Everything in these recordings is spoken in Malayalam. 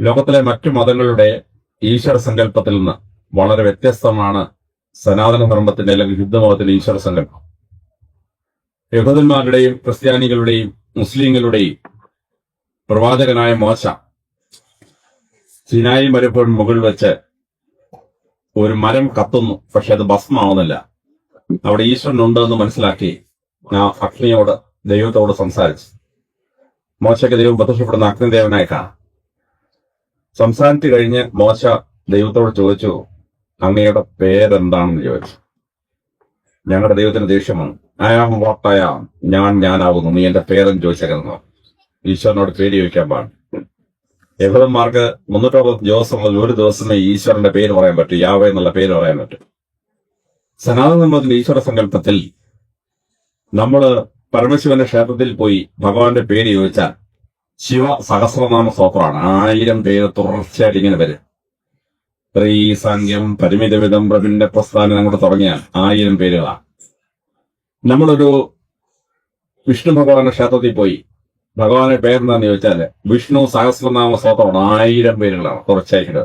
ലോകത്തിലെ മറ്റു മതങ്ങളുടെ ഈശ്വര സങ്കല്പത്തിൽ നിന്ന് വളരെ വ്യത്യസ്തമാണ് സനാതന ധർമ്മത്തിന്റെ അല്ലെങ്കിൽ ഹിന്ദുമതത്തിന്റെ ഈശ്വര സങ്കല്പം. യഹൂദന്മാരുടെയും ക്രിസ്ത്യാനികളുടെയും മുസ്ലിങ്ങളുടെയും പ്രവാചകനായ മോശ സിനായി മരുഭൂമി മുകളിൽ വെച്ച് ഒരു മരം കത്തുന്നു. പക്ഷെ അത് ഭസ്മാവുന്നില്ല അവിടെ ഈശ്വരൻ ഉണ്ട് എന്ന് മനസ്സിലാക്കി ആ അഗ്നിയോട് ദൈവത്തോട് സംസാരിച്ചു. മോശയ്ക്ക് ദൈവം പ്രത്യക്ഷപ്പെടുന്ന അഗ്നിദേവനായി കാണാം. സംസാരിച്ചു കഴിഞ്ഞ് മോശ ദൈവത്തോട് ചോദിച്ചു അങ്ങയുടെ പേരെന്താണെന്ന് ചോദിച്ചു. ഞങ്ങളുടെ ദൈവത്തിന് ദേഷ്യമാണ് അയാം വാട്ടായ ഞാൻ ഞാനാവുന്നു. നീ എന്റെ പേരെന്ന് ചോദിച്ചേക്കുന്നു. ഈശ്വരനോട് പേര് ചോദിക്കാൻ പാടില്ല. യഹൂദന്മാർക്ക് മുന്നൂറ്ററുപത് ദിവസം മുതൽ ഒരു ദിവസമേ ഈശ്വരന്റെ പേര് പറയാൻ പറ്റും. യാവ എന്നുള്ള പേര് പറയാൻ പറ്റും. സനാതന ധർമ്മത്തിന്റെ ഈശ്വര സങ്കല്പത്തിൽ നമ്മൾ പരമശിവന്റെ ക്ഷേത്രത്തിൽ പോയി ഭഗവാന്റെ പേര് ചോദിച്ചാൽ ശിവ സഹസ്രനാമ സ്തോത്രമാണ് ആയിരം പേര് തുടർച്ചയായിട്ട് ഇങ്ങനെ വരും. സ്ത്രീ സാങ്ക്യം പരിമിതവിധം പ്രവിന്റെ പ്രസ്ഥാനം അങ്ങോട്ട് തുടങ്ങിയ ആയിരം പേരുകളാണ് നമ്മളൊരു വിഷ്ണു ഭഗവാന്റെ ക്ഷേത്രത്തിൽ പോയി ഭഗവാന്റെ പേരെന്താന്ന് ചോദിച്ചാൽ വിഷ്ണു സഹസ്രനാമ സ്തോത്രമാണ് ആയിരം പേരുകളാണ് തുടർച്ചയായിട്ട്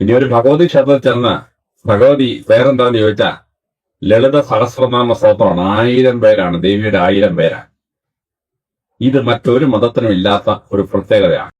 ഇനി ഒരു ഭഗവതി ക്ഷേത്രത്തിൽ ചെന്ന ഭഗവതി പേരെന്താന്ന് ചോദിച്ചാൽ ലളിത സഹസ്രനാമ സ്തോത്രമാണ് ആയിരം പേരാണ്. ദേവിയുടെ ആയിരം പേരാണ് ഇത് മറ്റൊരു മതത്തിനും ഇല്ലാത്ത ഒരു പ്രത്യേകതയാണ്.